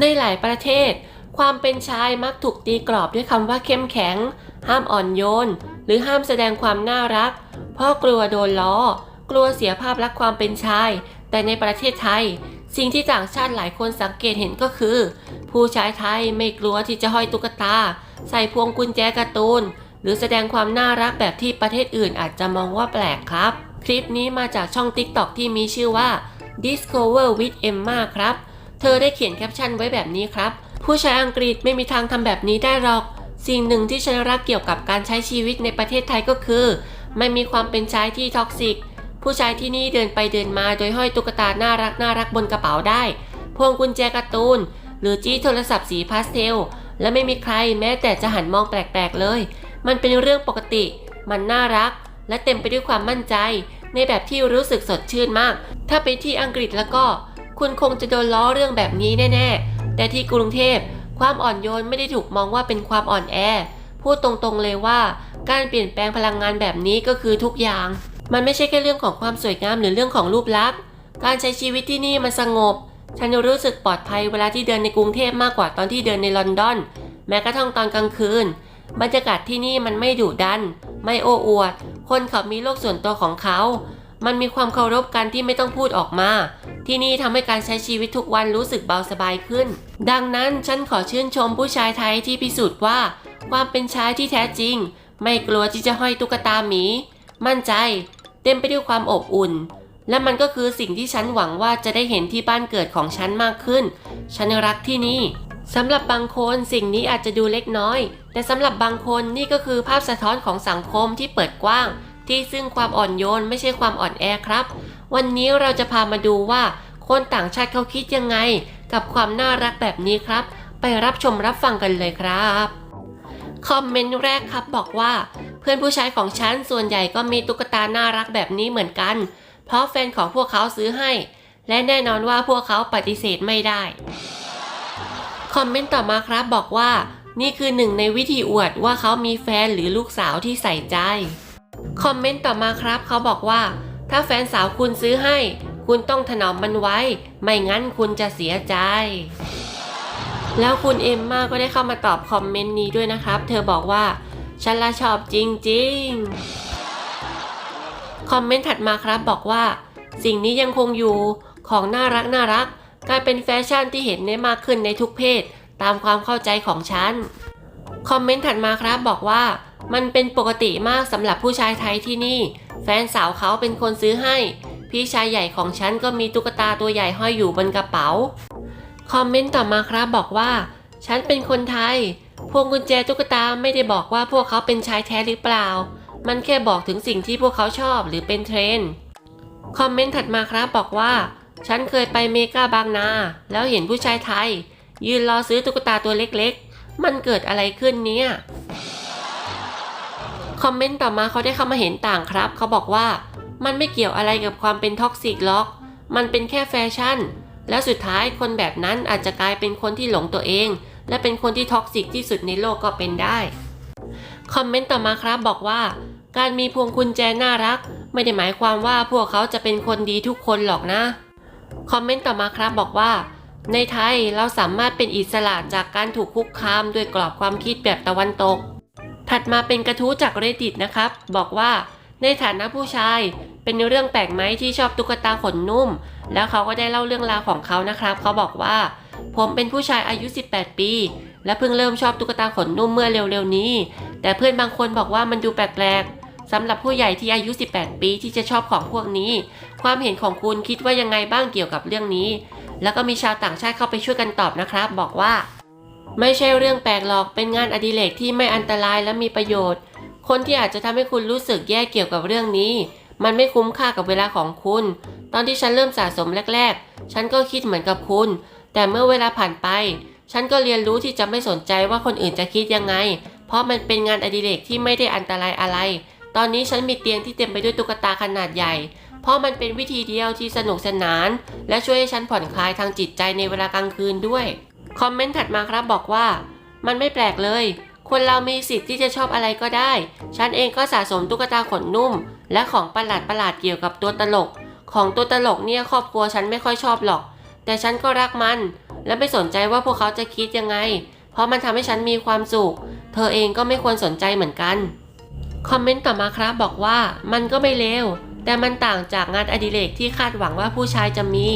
ในหลายประเทศ ความเป็นชายมักถูกตีกรอบด้วยคำว่าเข้มแข็ง ห้ามอ่อนโยน หรือห้ามแสดงความน่ารัก เพราะกลัวโดนล้อ กลัวเสียภาพลักษณ์ความเป็นชาย แต่ในประเทศไทย สิ่งที่ต่างชาติหลายคนสังเกตเห็นก็คือ ผู้ชายไทยไม่กลัวที่จะห้อยตุ๊กตา ใส่พวงกุญแจการ์ตูน หรือแสดงความน่ารักแบบที่ประเทศอื่นอาจจะมองว่าแปลกครับ คลิปนี้มาจากช่อง TikTok ที่มีชื่อว่า Discover with Emma ครับ ธอได้เขียนแคปชั่นไว้แบบนี้ครับ ผู้ชายอังกฤษไม่มีทางทำแบบนี้ได้หรอก สิ่งหนึ่งที่ฉันรักเกี่ยวกับการใช้ชีวิตในประเทศไทยก็คือ ไม่มีความเป็นชายที่ท็อกซิก ผู้ชายที่นี่เดินไปเดินมาโดยห้อยตุ๊กตาน่ารักน่ารักบนกระเป๋าได้ พวงกุญแจการ์ตูน หรือจี้โทรศัพท์สีพาสเทล และไม่มีใครแม้แต่จะหันมองแปลกๆเลย มันเป็นเรื่องปกติ มันน่ารัก และเต็มไปด้วยความมั่นใจ ในแบบที่รู้สึกสดชื่นมาก ถ้าไปที่อังกฤษแล้วก็ คุณคงจะโดนล้อเรื่องแบบนี้แน่ๆ แต่ที่กรุงเทพความอ่อนโยนไม่ได้ถูกมองว่าเป็นความอ่อนแอ พูดตรงๆเลยว่า การเปลี่ยนแปลงพลังงานแบบนี้ก็คือทุกอย่าง มันไม่ใช่แค่เรื่องของความสวยงามหรือเรื่องของรูปลักษณ์ การใช้ชีวิตที่นี่มันสงบ ฉันรู้สึกปลอดภัยเวลาที่เดินในกรุงเทพมากกว่าตอนที่เดินในลอนดอน แม้กระทั่งตอนกลางคืน บรรยากาศที่นี่มันไม่ดุดัน ไม่โอ้อวด คนเขามีโลกส่วนตัวของเขา มันมีความเคารพกันที่ไม่ต้องพูดออกมา ที่นี่ทำให้การใช้ชีวิตทุกวันรู้สึกเบาสบายขึ้น ดังนั้นฉันขอชื่นชมผู้ชายไทยที่พิสูจน์ว่า ความเป็นชายที่แท้จริง ไม่กลัวที่จะห้อยตุ๊กตาหมี มั่นใจ เต็มไปด้วยความอบอุ่น และมันก็คือสิ่งที่ฉันหวังว่าจะได้เห็นที่บ้านเกิดของฉันมากขึ้น ฉันรักที่นี่สำหรับบางคนสิ่งนี้อาจจะดูเล็กน้อย แต่สำหรับบางคนนี่ก็คือภาพสะท้อนของสังคมที่เปิดกว้าง ที่ซึ่งความอ่อนโยนไม่ใช่ความอ่อนแอครับ วันนี้เราจะพามาดูว่า คนต่างชาติเขาคิดยังไง กับความน่ารักแบบนี้ครับ ไปรับชมรับฟังกันเลยครับคอมเมนต์แรกครับบอกว่า เพื่อนผู้ชายของฉันส่วนใหญ่ก็มีตุ๊กตาน่ารักแบบนี้เหมือนกัน เพราะแฟนของพวกเขาซื้อให้ และแน่นอนว่าพวกเขาปฏิเสธไม่ได้คอมเมนต์ต่อมาครับบอกว่า นี่คือหนึ่งในวิธีอวดว่าเขามีแฟนหรือลูกสาวที่ใส่ใจ คอมเมนต์ต่อมาครับ เขาบอกว่า ถ้าแฟนสาวคุณซื้อให้ คุณต้องถนอมมันไว้ ไม่งั้นคุณจะเสียใจ แล้วคุณเอมมาก็ได้เข้ามาตอบคอมเมนต์นี้ด้วยนะครับ เธอบอกว่า ฉันละชอบจริงๆ คอมเมนต์ถัดมาครับบอกว่า สิ่งนี้ยังคงอยู่ของน่ารักน่ารักกลายเป็นแฟชั่นที่เห็นได้มากขึ้นในทุกเพศ ตามความเข้าใจของฉัน คอมเมนต์ถัดมาครับบอกว่า มันเป็นปกติมากสำหรับผู้ชายไทยที่นี่ แฟนสาวเขาเป็นคนซื้อให้ พี่ชายใหญ่ของฉันก็มีตุ๊กตาตัวใหญ่ห้อยอยู่บนกระเป๋า คอมเมนต์ต่อมาครับบอกว่า ฉันเป็นคนไทย พวงกุญแจตุ๊กตาไม่ได้บอกว่าพวกเขาเป็นชายแท้หรือเปล่า มันแค่บอกถึงสิ่งที่พวกเขาชอบหรือเป็นเทรนด์คอมเมนต์ถัดมาครับบอกว่า ฉันเคยไปเมกาบางนา แล้วเห็นผู้ชายไทย ยืนรอซื้อตุ๊กตาตัวเล็กๆ มันเกิดอะไรขึ้นเนี่ย คอมเมนต์ต่อมาเขาได้เข้ามาเห็นต่างครับ เขาบอกว่า มันไม่เกี่ยวอะไรกับความเป็นท็อกซิกหรอก มันเป็นแค่แฟชั่น แล้วสุดท้ายคนแบบนั้นอาจจะกลายเป็นคนที่หลงตัวเอง และเป็นคนที่ท็อกซิกที่สุดในโลกก็เป็นได้ คอมเมนต์ต่อมาครับบอกว่า การมีพวงกุญแจน่ารัก ไม่ได้หมายความว่าพวกเขาจะเป็นคนดีทุกคนหรอกนะ คอมเมนต์ต่อมาครับบอกว่าในไทยเราสามารถเป็นอิสระจากการถูกคุกคามด้วยกรอบความคิดแบบตะวันตก ถัดมาเป็นกระทู้จาก reddit นะครับ บอกว่าในฐานะผู้ชายเป็นเรื่องแปลกไหมที่ชอบตุ๊กตาขนนุ่ม แล้วเขาก็ได้เล่าเรื่องราวของเขานะครับ เขาบอกว่า ผมเป็นผู้ชายอายุ 18 ปี และเพิ่งเริ่มชอบตุ๊กตาขนนุ่มเมื่อเร็วๆนี้ แต่เพื่อนบางคนบอกว่ามันดูแปลกๆสำหรับผู้ใหญ่ที่อายุ 18 ปีที่จะชอบของพวกนี้ ความเห็นของคุณคิดว่ายังไงบ้างเกี่ยวกับเรื่องนี้ แล้วก็มีชาวต่างชาติเข้าไปช่วยกันตอบนะครับ บอกว่า ไม่ใช่เรื่องแปลกหรอกเป็นงานอดิเรกที่ไม่อันตรายและมีประโยชน์ คนที่อาจจะทำให้คุณรู้สึกแย่เกี่ยวกับเรื่องนี้ มันไม่คุ้มค่ากับเวลาของคุณ ตอนที่ฉันเริ่มสะสมแรก ๆ ฉันก็คิดเหมือนกับคุณ แต่เมื่อเวลาผ่านไป ฉันก็เรียนรู้ที่จะไม่สนใจว่าคนอื่นจะคิดยังไง เพราะมันเป็นงานอดิเรกที่ไม่ได้อันตรายอะไร ตอนนี้ฉันมีเตียงที่เต็มไปด้วยตุ๊กตาขนาดใหญ่ เพราะมันเป็นวิธีเดียวที่สนุกสนาน และช่วยให้ฉันผ่อนคลายทางจิตใจในเวลากลางคืนด้วย คอมเมนต์ถัดมาครับบอกว่า มันไม่แปลกเลย คนเรามีสิทธิ์ที่จะชอบอะไรก็ได้ ฉันเองก็สะสมตุ๊กตาขนนุ่ม และของประหลาดประหลาดเกี่ยวกับตัวตลก ของตัวตลกเนี่ยครอบครัวฉันไม่ค่อยชอบหรอก แต่ฉันก็รักมัน และไม่สนใจว่าพวกเขาจะคิดยังไง เพราะมันทำให้ฉันมีความสุข เธอเองก็ไม่ควรสนใจเหมือนกัน คอมเมนต์ต่อมาครับบอกว่า มันก็ไม่เลว แต่มันต่างจากงานอดิเรกที่คาดหวังว่าผู้ชายจะมี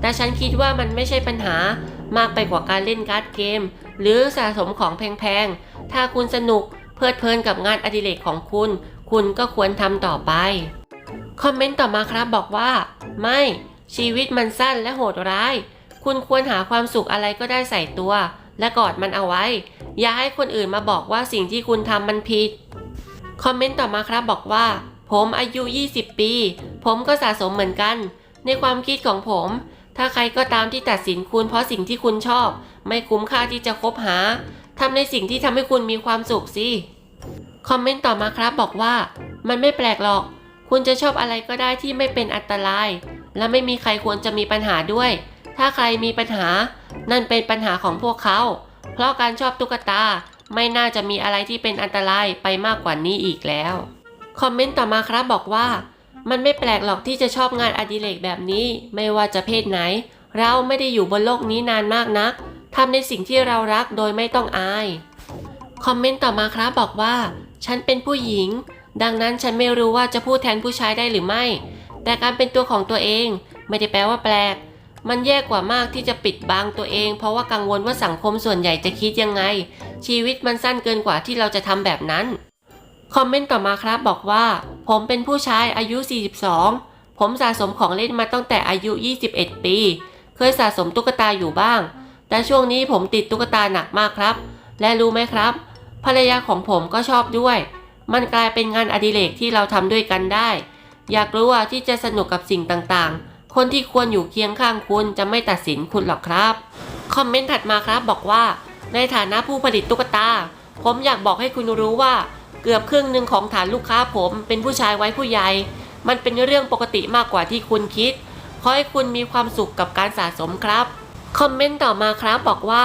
แต่ฉันคิดว่ามันไม่ใช่ปัญหา มากไปกว่าการเล่นการ์ดเกม หรือสะสมของแพงๆ ถ้าคุณสนุกเพลิดเพลินกับงานอดิเรกของคุณ คุณก็ควรทำต่อไป คอมเมนต์ต่อมาครับบอกว่า ไม่ชีวิตมันสั้นและโหดร้าย คุณควรหาความสุขอะไรก็ได้ใส่ตัว และกอดมันเอาไว้ อย่าให้คนอื่นมาบอกว่าสิ่งที่คุณทำมันผิด คอมเมนต์ต่อมาครับบอกว่า ผมอายุ 20 ปี ผมก็สะสมเหมือนกัน ในความคิดของผม ถ้าใครก็ตามที่ตัดสินคุณเพราะสิ่งที่คุณชอบ ไม่คุ้มค่าที่จะคบหาทำในสิ่งที่ทำให้คุณมีความสุขสิ คอมเมนต์ต่อมาครับบอกว่า มันไม่แปลกหรอก คุณจะชอบอะไรก็ได้ที่ไม่เป็นอันตราย และไม่มีใครควรจะมีปัญหาด้วย ถ้าใครมีปัญหา นั่นเป็นปัญหาของพวกเขา เพราะการชอบตุ๊กตาไม่น่าจะมีอะไรที่เป็นอันตรายไปมากกว่านี้อีกแล้ว คอมเมนต์ต่อมาครับบอกว่า มันไม่แปลกหรอกที่จะชอบงานอดิเรกแบบนี้ ไม่ว่าจะเพศไหน เราไม่ได้อยู่บนโลกนี้นานมากนักทำในสิ่งที่เรารักโดยไม่ต้องอาย คอมเมนต์ต่อมาครับบอกว่า ฉันเป็นผู้หญิง ดังนั้นฉันไม่รู้ว่าจะพูดแทนผู้ชายได้หรือไม่ แต่การเป็นตัวของตัวเอง ไม่ได้แปลว่าแปลก มันแย่กว่ามากที่จะปิดบังตัวเอง เพราะว่ากังวลว่าสังคมส่วนใหญ่จะคิดยังไง ชีวิตมันสั้นเกินกว่าที่เราจะทำแบบนั้น คอมเมนต์ต่อมาครับบอกว่า ผมเป็นผู้ชายอายุ 42 ผมสะสมของเล่นมาตั้งแต่อายุ 21 ปี เคยสะสมตุ๊กตาอยู่บ้าง แต่ช่วงนี้ผมติดตุ๊กตาหนักมากครับ และรู้ไหมครับ ภรรยาของผมก็ชอบด้วย มันกลายเป็นงานอดิเรกที่เราทำด้วยกันได้ อยากรู้ว่าที่จะสนุกกับสิ่งต่างๆ คนที่ควรอยู่เคียงข้างคุณจะไม่ตัดสินคุณหรอกครับคอมเมนต์ถัดมาครับบอกว่า ในฐานะผู้ผลิตตุ๊กตา ผมอยากบอกให้คุณรู้ว่า เกือบครึ่งหนึ่งของฐานลูกค้าผม เป็นผู้ชายไว้ผู้ใหญ่ มันเป็นเรื่องปกติมากกว่าที่คุณคิด ขอให้คุณมีความสุขกับการสะสมครับ คอมเมนต์ต่อมาครับบอกว่า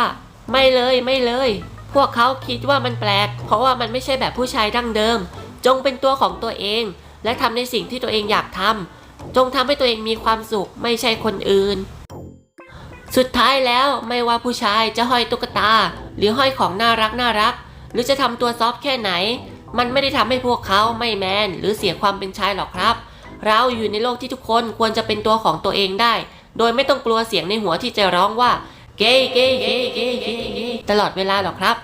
ไม่เลยไม่เลย พวกเขาคิดว่ามันแปลก เพราะว่ามันไม่ใช่แบบผู้ชายดั้งเดิม จงเป็นตัวของตัวเอง และทำในสิ่งที่ตัวเองอยากทำจงทำให้ตัวเองมีความสุขไม่ใช่คนอื่น สุดท้ายแล้วไม่ว่าผู้ชายจะห้อยตุ๊กตา หรือห้อยของน่ารักน่ารัก หรือจะทำตัวซอฟแค่ไหน มันไม่ได้ทำให้พวกเขาไม่แมนหรือเสียความเป็นชายหรอกครับ เราอยู่ในโลกที่ทุกคนควรจะเป็นตัวของตัวเองได้ โดยไม่ต้องกลัวเสียงในหัวที่จะร้องว่าเกย์เกย์เกย์เกย์เกย์เกย์ตลอดเวลาหรอกครับ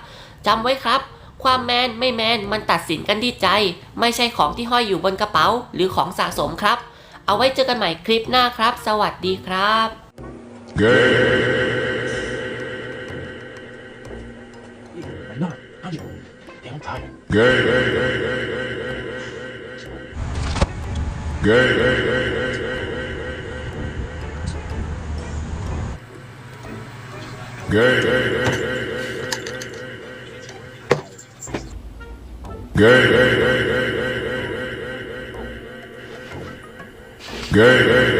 จำไว้ครับ ความแมนไม่แมนมันตัดสินกันที่ใจ ไม่ใช่ของที่ห้อยอยู่บนกระเป๋า หรือของสะสมครับ เอาไว้เจอกันใหม่คลิปหน้าครับ สวัสดีครับ来 Gay. Gay. Gay. Gay. Gay. Gay.